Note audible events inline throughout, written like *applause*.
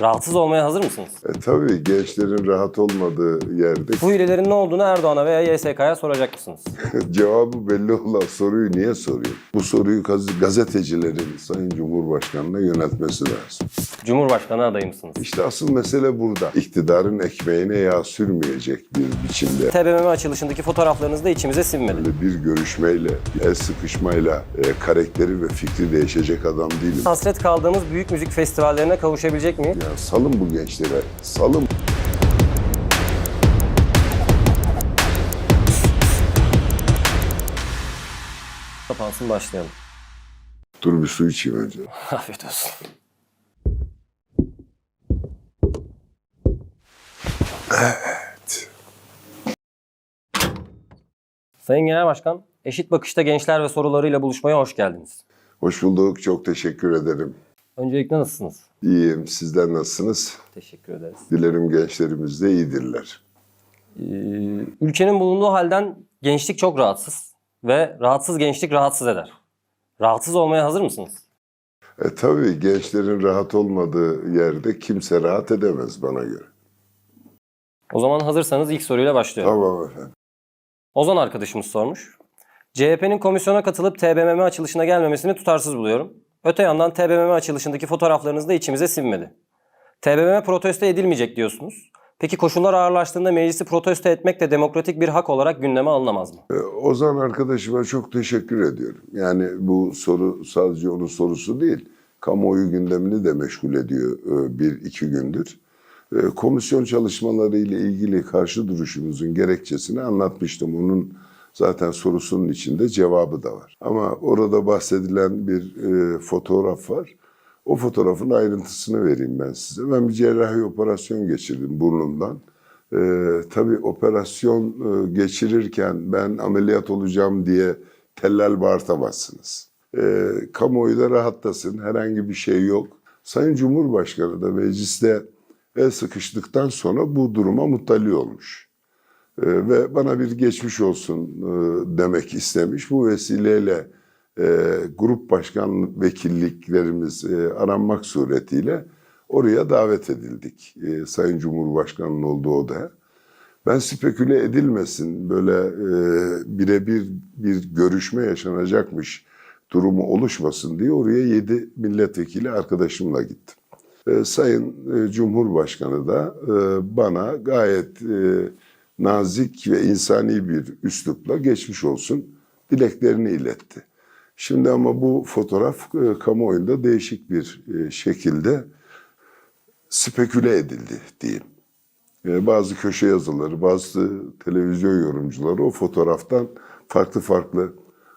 Rahatsız olmaya hazır mısınız? E, tabii gençlerin rahat olmadığı yerde Bu hilelerin ne olduğunu Erdoğan'a veya YSK'ya soracak mısınız? *laughs* cevabı belli olan soruyu niye soruyor? Bu soruyu gaz- gazetecilerin Sayın Cumhurbaşkanı'na yöneltmesi lazım. Cumhurbaşkanı adayı mısınız? İşte asıl mesele burada. İktidarın ekmeğine yağ sürmeyecek bir biçimde TBMM açılışındaki fotoğraflarınız da içimize sinmedi. böyle bir görüşmeyle, bir el sıkışmayla e, karakteri ve fikri değişecek adam değilim. Hasret kaldığımız büyük müzik festivallerine kavuşabilecek miyiz? Ya salın bu gençlere, salın. Kapansın başlayalım. Dur bir su içeyim önce. *laughs* Afiyet olsun. Evet. Sayın Genel Başkan, Eşit Bakışta Gençler ve sorularıyla buluşmaya hoş geldiniz. Hoş bulduk, çok teşekkür ederim. Öncelikle nasılsınız? İyiyim, sizler nasılsınız? Teşekkür ederiz. Dilerim gençlerimiz de iyidirler. Ee, ülkenin bulunduğu halden gençlik çok rahatsız ve rahatsız gençlik rahatsız eder. Rahatsız olmaya hazır mısınız? E tabii gençlerin rahat olmadığı yerde kimse rahat edemez bana göre. O zaman hazırsanız ilk soruyla başlıyorum. Tamam efendim. Ozan arkadaşımız sormuş. CHP'nin komisyona katılıp TBMM açılışına gelmemesini tutarsız buluyorum. Öte yandan TBMM açılışındaki fotoğraflarınız da içimize sinmedi. TBMM protesto edilmeyecek diyorsunuz. Peki koşullar ağırlaştığında meclisi protesto etmek de demokratik bir hak olarak gündeme alınamaz mı? E, Ozan arkadaşıma çok teşekkür ediyorum. Yani bu soru sadece onun sorusu değil, kamuoyu gündemini de meşgul ediyor e, bir iki gündür. E, Komisyon çalışmaları ile ilgili karşı duruşumuzun gerekçesini anlatmıştım. Onun zaten sorusunun içinde cevabı da var. Ama orada bahsedilen bir e, fotoğraf var. O fotoğrafın ayrıntısını vereyim ben size. Ben bir cerrahi operasyon geçirdim burnumdan. Ee, tabii operasyon e, geçirirken ben ameliyat olacağım diye tellal bağırtamazsınız. Ee, kamuoyu da rahatlasın, herhangi bir şey yok. Sayın Cumhurbaşkanı da mecliste el sıkıştıktan sonra bu duruma muttali olmuş. Ee, ve bana bir geçmiş olsun e, demek istemiş. Bu vesileyle e, grup başkan vekilliklerimiz e, aranmak suretiyle oraya davet edildik. Sayın Cumhurbaşkanı'nın olduğu odaya. Ben speküle edilmesin, böyle birebir bir görüşme yaşanacakmış durumu oluşmasın diye oraya yedi milletvekili arkadaşımla gittim. Sayın Cumhurbaşkanı da bana gayet nazik ve insani bir üslupla geçmiş olsun dileklerini iletti. Şimdi ama bu fotoğraf e, kamuoyunda değişik bir e, şekilde speküle edildi diyeyim. E, bazı köşe yazıları, bazı televizyon yorumcuları o fotoğraftan farklı farklı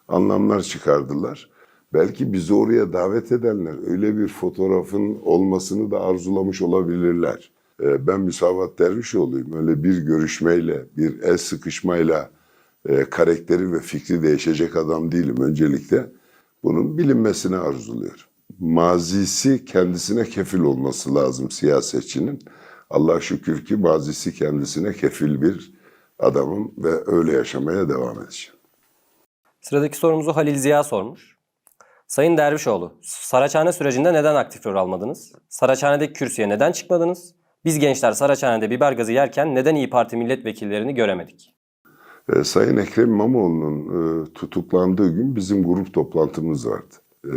anlamlar çıkardılar. Belki bizi oraya davet edenler öyle bir fotoğrafın olmasını da arzulamış olabilirler. E, ben Müsavat Dervişoğlu'yum. Öyle bir görüşmeyle, bir el sıkışmayla e, karakteri ve fikri değişecek adam değilim öncelikle. Bunun bilinmesini arzuluyorum. Mazisi kendisine kefil olması lazım siyasetçinin. Allah şükür ki mazisi kendisine kefil bir adamım ve öyle yaşamaya devam edeceğim. Sıradaki sorumuzu Halil Ziya sormuş. Sayın Dervişoğlu, Saraçhane sürecinde neden aktif rol almadınız? Saraçhane'deki kürsüye neden çıkmadınız? Biz gençler Saraçhane'de biber gazı yerken neden İyi Parti milletvekillerini göremedik? E, Sayın Ekrem İmamoğlu'nun e, tutuklandığı gün bizim grup toplantımız vardı. E,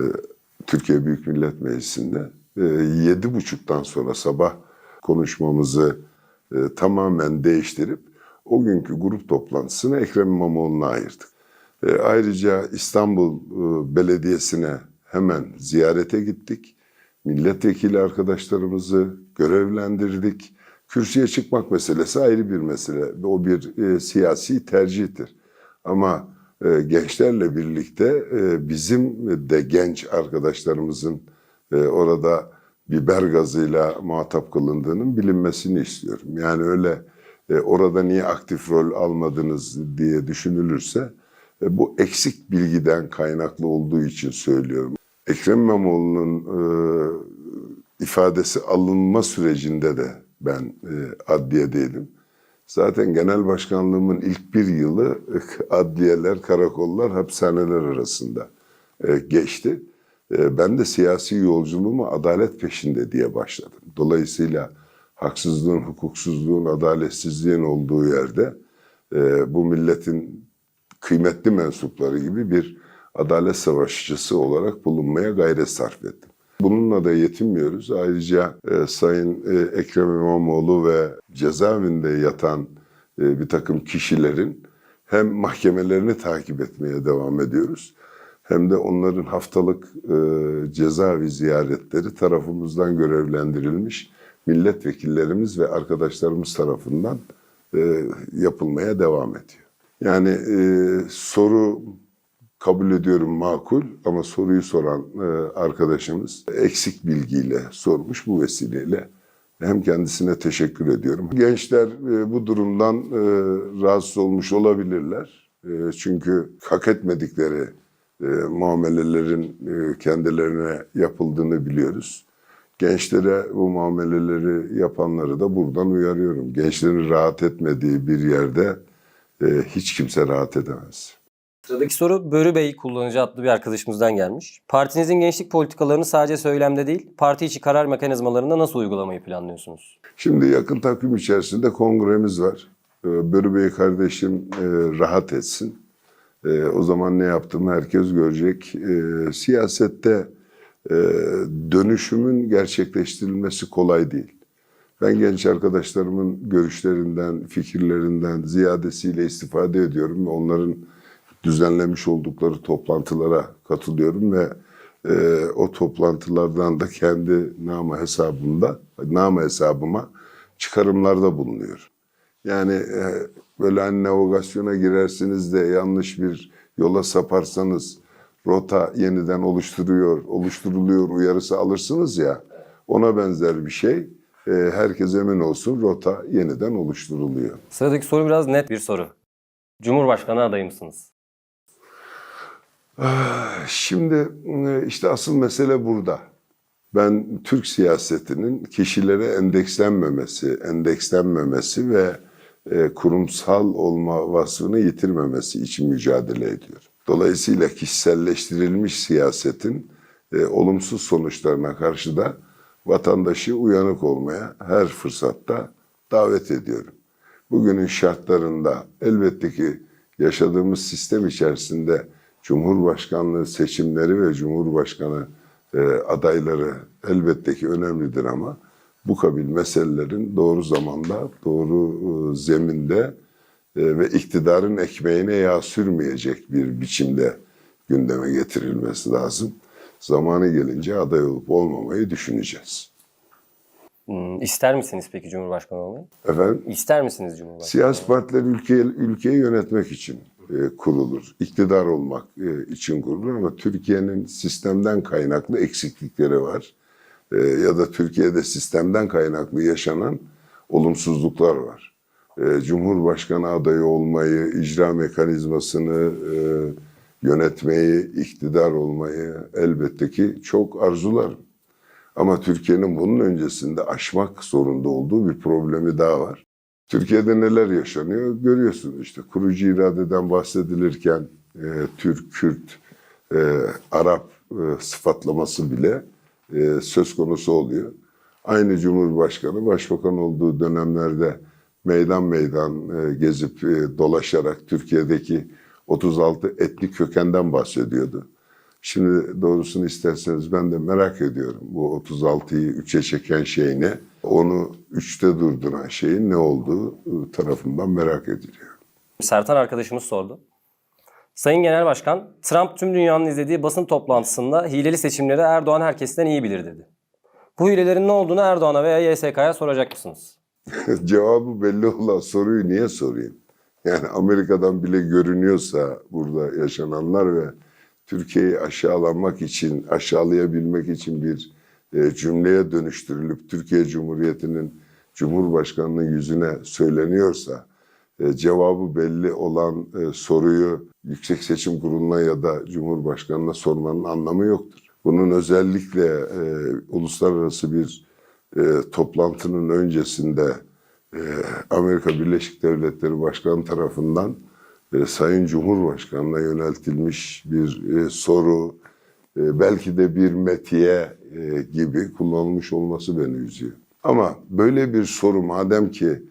Türkiye Büyük Millet Meclisi'nde. E, Yedi buçuktan sonra sabah konuşmamızı e, tamamen değiştirip o günkü grup toplantısını Ekrem İmamoğlu'na ayırdık. E, ayrıca İstanbul e, Belediyesi'ne hemen ziyarete gittik. Milletvekili arkadaşlarımızı görevlendirdik. Kürsüye çıkmak meselesi ayrı bir mesele. O bir e, siyasi tercihtir. Ama e, gençlerle birlikte e, bizim de genç arkadaşlarımızın e, orada biber gazıyla muhatap kılındığının bilinmesini istiyorum. Yani öyle e, orada niye aktif rol almadınız diye düşünülürse e, bu eksik bilgiden kaynaklı olduğu için söylüyorum. Ekrem İmamoğlu'nun e, ifadesi alınma sürecinde de ben e, adliyedeydim. Zaten genel başkanlığımın ilk bir yılı *laughs* adliyeler, karakollar, hapishaneler arasında e, geçti. E, ben de siyasi yolculuğumu adalet peşinde diye başladım. Dolayısıyla haksızlığın, hukuksuzluğun, adaletsizliğin olduğu yerde e, bu milletin kıymetli mensupları gibi bir adalet savaşçısı olarak bulunmaya gayret sarf ettim. Bununla da yetinmiyoruz. Ayrıca e, Sayın e, Ekrem İmamoğlu ve cezaevinde yatan e, bir takım kişilerin hem mahkemelerini takip etmeye devam ediyoruz hem de onların haftalık e, cezaevi ziyaretleri tarafımızdan görevlendirilmiş milletvekillerimiz ve arkadaşlarımız tarafından e, yapılmaya devam ediyor. Yani e, soru kabul ediyorum makul ama soruyu soran e, arkadaşımız eksik bilgiyle sormuş bu vesileyle. Hem kendisine teşekkür ediyorum. Gençler e, bu durumdan e, rahatsız olmuş olabilirler. Çünkü hak etmedikleri muamelelerin kendilerine yapıldığını biliyoruz. Gençlere bu muameleleri yapanları da buradan uyarıyorum. Gençlerin rahat etmediği bir yerde hiç kimse rahat edemez. Sıradaki soru Börü Bey kullanıcı adlı bir arkadaşımızdan gelmiş. Partinizin gençlik politikalarını sadece söylemde değil, parti içi karar mekanizmalarında nasıl uygulamayı planlıyorsunuz? Şimdi yakın takvim içerisinde kongremiz var. Ee, Börü Bey kardeşim e, rahat etsin. E, O zaman ne yaptığımı herkes görecek. E, Siyasette e, dönüşümün gerçekleştirilmesi kolay değil. Ben genç arkadaşlarımın görüşlerinden, fikirlerinden ziyadesiyle istifade ediyorum onların düzenlemiş oldukları toplantılara katılıyorum ve e, o toplantılardan da kendi nama hesabımda, nama hesabıma çıkarımlarda bulunuyor. Yani e, böyle hani navigasyona girersiniz de yanlış bir yola saparsanız rota yeniden oluşturuyor, oluşturuluyor uyarısı alırsınız ya ona benzer bir şey. E, herkes emin olsun rota yeniden oluşturuluyor. Sıradaki soru biraz net bir soru. Cumhurbaşkanı adayı mısınız? Şimdi e, işte asıl mesele burada. Ben Türk siyasetinin kişilere endekslenmemesi, endekslenmemesi ve e, kurumsal olma vasfını yitirmemesi için mücadele ediyorum. Dolayısıyla kişiselleştirilmiş siyasetin e, olumsuz sonuçlarına karşı da vatandaşı uyanık olmaya her fırsatta davet ediyorum. Bugünün şartlarında elbette ki yaşadığımız sistem içerisinde Cumhurbaşkanlığı seçimleri ve Cumhurbaşkanı e, adayları elbette ki önemlidir ama bu kabil meselelerin doğru zamanda, doğru e, zeminde e, ve iktidarın ekmeğine yağ sürmeyecek bir biçimde gündeme getirilmesi lazım. Zamanı gelince aday olup olmamayı düşüneceğiz. Hmm, İster misiniz peki Cumhurbaşkanı olmayı? Efendim? İster misiniz Cumhurbaşkanı? Siyasi partiler ülkeyi, ülkeyi yönetmek için kurulur. İktidar olmak e, için kurulur ama Türkiye'nin sistemden kaynaklı eksiklikleri var. E, ya da Türkiye'de sistemden kaynaklı yaşanan olumsuzluklar var. E, Cumhurbaşkanı adayı olmayı, icra mekanizmasını e, yönetmeyi, iktidar olmayı elbette ki çok arzularım. Ama Türkiye'nin bunun öncesinde aşmak zorunda olduğu bir problemi daha var. Türkiye'de neler yaşanıyor görüyorsunuz işte kurucu iradeden bahsedilirken e, Türk, Kürt, e, Arap e, sıfatlaması bile e, söz konusu oluyor. Aynı Cumhurbaşkanı başbakan olduğu dönemlerde meydan meydan e, gezip e, dolaşarak Türkiye'deki 36 etnik kökenden bahsediyordu. Şimdi doğrusunu isterseniz ben de merak ediyorum. Bu 36'yı 3'e çeken şey ne? Onu 3'te durduran şeyin ne olduğu ıı, tarafından merak ediliyor. Sertan arkadaşımız sordu. Sayın Genel Başkan, Trump tüm dünyanın izlediği basın toplantısında hileli seçimleri Erdoğan herkesten iyi bilir dedi. Bu hilelerin ne olduğunu Erdoğan'a veya YSK'ya soracak mısınız? *laughs* Cevabı belli olan soruyu niye sorayım? Yani Amerika'dan bile görünüyorsa burada yaşananlar ve Türkiye'yi aşağılamak için, aşağılayabilmek için bir e, cümleye dönüştürülüp Türkiye Cumhuriyeti'nin Cumhurbaşkanı'nın yüzüne söyleniyorsa e, cevabı belli olan e, soruyu Yüksek Seçim Kurulu'na ya da Cumhurbaşkanı'na sormanın anlamı yoktur. Bunun özellikle e, uluslararası bir e, toplantının öncesinde e, Amerika Birleşik Devletleri Başkanı tarafından e, Sayın Cumhurbaşkanı'na yöneltilmiş bir e, soru, e, belki de bir metiye e, gibi kullanılmış olması beni üzüyor. Ama böyle bir soru madem ki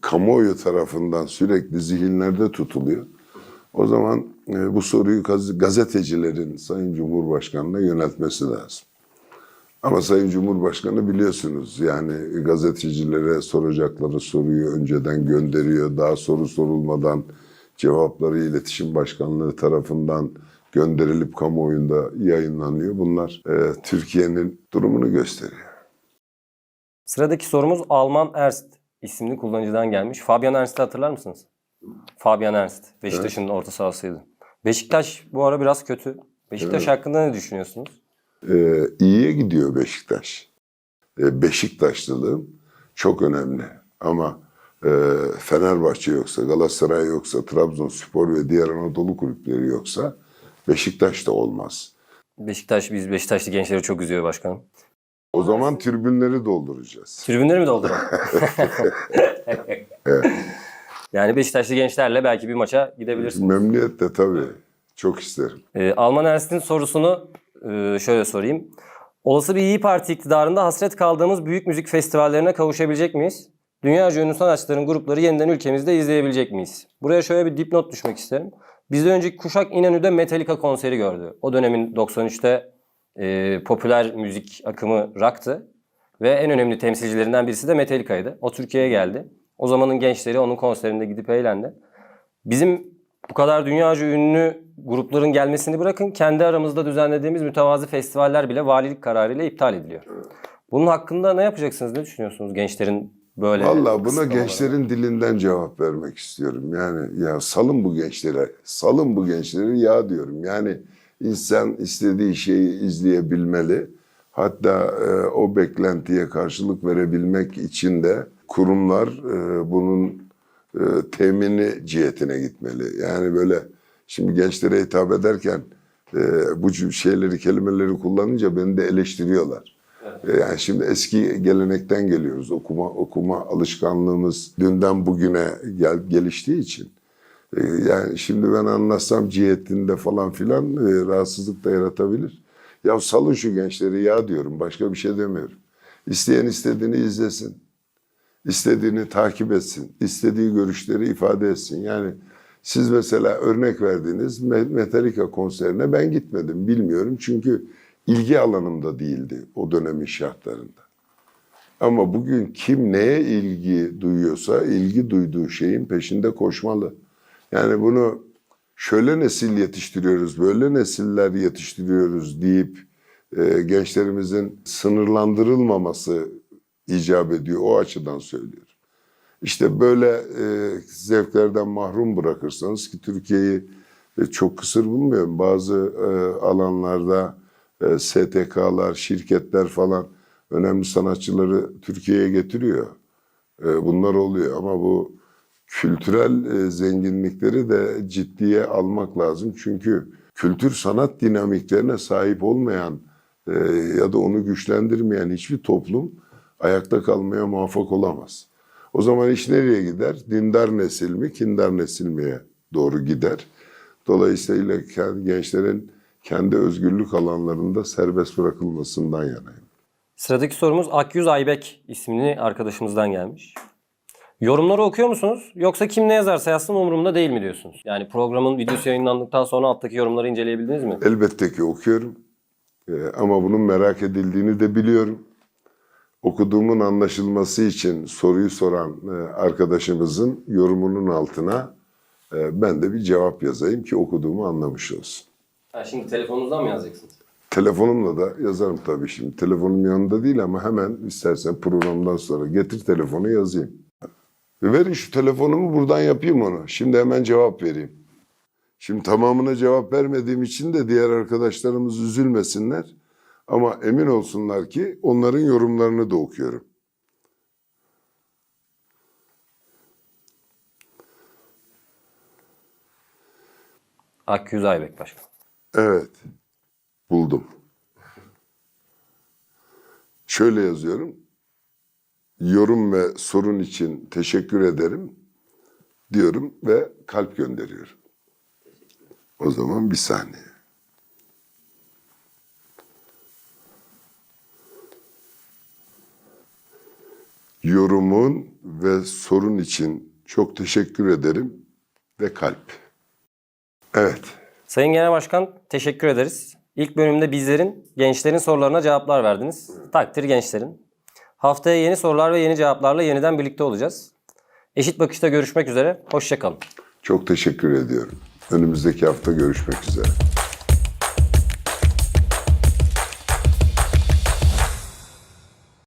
kamuoyu tarafından sürekli zihinlerde tutuluyor, o zaman bu soruyu gaz- gazetecilerin Sayın Cumhurbaşkanı'na yöneltmesi lazım. Ama Sayın Cumhurbaşkanı biliyorsunuz yani gazetecilere soracakları soruyu önceden gönderiyor. Daha soru sorulmadan cevapları İletişim Başkanlığı tarafından gönderilip kamuoyunda yayınlanıyor. Bunlar e, Türkiye'nin durumunu gösteriyor. Sıradaki sorumuz Alman Ernst isimli kullanıcıdan gelmiş. Fabian Ernst'i hatırlar mısınız? Fabian Ernst. Beşiktaş'ın orta sahasıydı. Beşiktaş bu ara biraz kötü. Beşiktaş hakkında ne düşünüyorsunuz? e, iyiye gidiyor Beşiktaş. E, Beşiktaşlılığım çok önemli. Ama Fenerbahçe yoksa, Galatasaray yoksa, Trabzonspor ve diğer Anadolu kulüpleri yoksa Beşiktaş da olmaz. Beşiktaş, biz Beşiktaşlı gençleri çok üzüyor başkanım. O zaman tribünleri dolduracağız. Tribünleri mi dolduralım? *laughs* Yani Beşiktaşlı gençlerle belki bir maça gidebilirsiniz. Memnuniyetle tabii. Çok isterim. Ee, Alman Ernst'in sorusunu e, şöyle sorayım. Olası bir İyi Parti iktidarında hasret kaldığımız büyük müzik festivallerine kavuşabilecek miyiz? Dünyaca ünlü sanatçıların grupları yeniden ülkemizde izleyebilecek miyiz? Buraya şöyle bir dipnot düşmek isterim. Bizden önceki kuşak İnönü'de Metallica konseri gördü. O dönemin 93'te e, popüler müzik akımı rock'tı. Ve en önemli temsilcilerinden birisi de Metallica'ydı. O Türkiye'ye geldi. O zamanın gençleri onun konserinde gidip eğlendi. Bizim bu kadar dünyaca ünlü grupların gelmesini bırakın kendi aramızda düzenlediğimiz mütevazı festivaller bile valilik kararıyla iptal ediliyor. Bunun hakkında ne yapacaksınız? Ne düşünüyorsunuz gençlerin böyle Vallahi buna gençlerin dilinden cevap vermek istiyorum. Yani ya salın bu gençlere, salın bu gençleri ya diyorum. Yani insan istediği şeyi izleyebilmeli. Hatta e, o beklentiye karşılık verebilmek için de kurumlar e, bunun e, temini cihetine gitmeli. Yani böyle şimdi gençlere hitap ederken e, bu şeyleri, kelimeleri kullanınca beni de eleştiriyorlar. Yani şimdi eski gelenekten geliyoruz. Okuma okuma alışkanlığımız dünden bugüne gel, geliştiği için. E, Yani şimdi ben anlatsam cihetinde falan filan e, rahatsızlık da yaratabilir. Ya salın şu gençleri ya diyorum. Başka bir şey demiyorum. İsteyen istediğini izlesin. istediğini takip etsin. istediği görüşleri ifade etsin. Yani siz mesela örnek verdiğiniz Me- Metallica konserine ben gitmedim. Bilmiyorum çünkü ilgi alanımda değildi o dönemin şartlarında. Ama bugün kim neye ilgi duyuyorsa ilgi duyduğu şeyin peşinde koşmalı. Yani bunu şöyle nesil yetiştiriyoruz, böyle nesiller yetiştiriyoruz deyip e, gençlerimizin sınırlandırılmaması icap ediyor. O açıdan söylüyorum. İşte böyle e, zevklerden mahrum bırakırsanız ki Türkiye'yi e, çok kısır bulmuyorum. Bazı e, alanlarda e, STK'lar, şirketler falan önemli sanatçıları Türkiye'ye getiriyor. E, bunlar oluyor ama bu kültürel e, zenginlikleri de ciddiye almak lazım. Çünkü kültür sanat dinamiklerine sahip olmayan ya da onu güçlendirmeyen hiçbir toplum ayakta kalmaya muvaffak olamaz. O zaman iş nereye gider? Dindar nesil mi, kindar nesil miye doğru gider. Dolayısıyla gençlerin kendi özgürlük alanlarında serbest bırakılmasından yanayım. Sıradaki sorumuz Akyüz Aybek isimli arkadaşımızdan gelmiş. Yorumları okuyor musunuz? Yoksa kim ne yazarsa yazsın umurumda değil mi diyorsunuz? Yani programın videosu yayınlandıktan sonra alttaki yorumları inceleyebildiniz mi? Elbette ki okuyorum. Ee, ama bunun merak edildiğini de biliyorum. Okuduğumun anlaşılması için soruyu soran e, arkadaşımızın yorumunun altına e, ben de bir cevap yazayım ki okuduğumu anlamış olsun. Ha, şimdi telefonunuzdan mı yazacaksınız? Telefonumla da yazarım tabii şimdi. Telefonum yanında değil ama hemen istersen programdan sonra getir telefonu yazayım. Verin şu telefonumu buradan yapayım onu. Şimdi hemen cevap vereyim. Şimdi tamamına cevap vermediğim için de diğer arkadaşlarımız üzülmesinler. Ama emin olsunlar ki onların yorumlarını da okuyorum. Akyüz Aybek başkan. Evet. Buldum. Şöyle yazıyorum. Yorum ve sorun için teşekkür ederim diyorum ve kalp gönderiyorum. O zaman bir saniye. Yorumun ve sorun için çok teşekkür ederim ve kalp. Evet. Sayın Genel Başkan teşekkür ederiz. İlk bölümde bizlerin, gençlerin sorularına cevaplar verdiniz. Takdir gençlerin. Haftaya yeni sorular ve yeni cevaplarla yeniden birlikte olacağız. Eşit Bakış'ta görüşmek üzere. Hoşçakalın. Çok teşekkür ediyorum. Önümüzdeki hafta görüşmek üzere.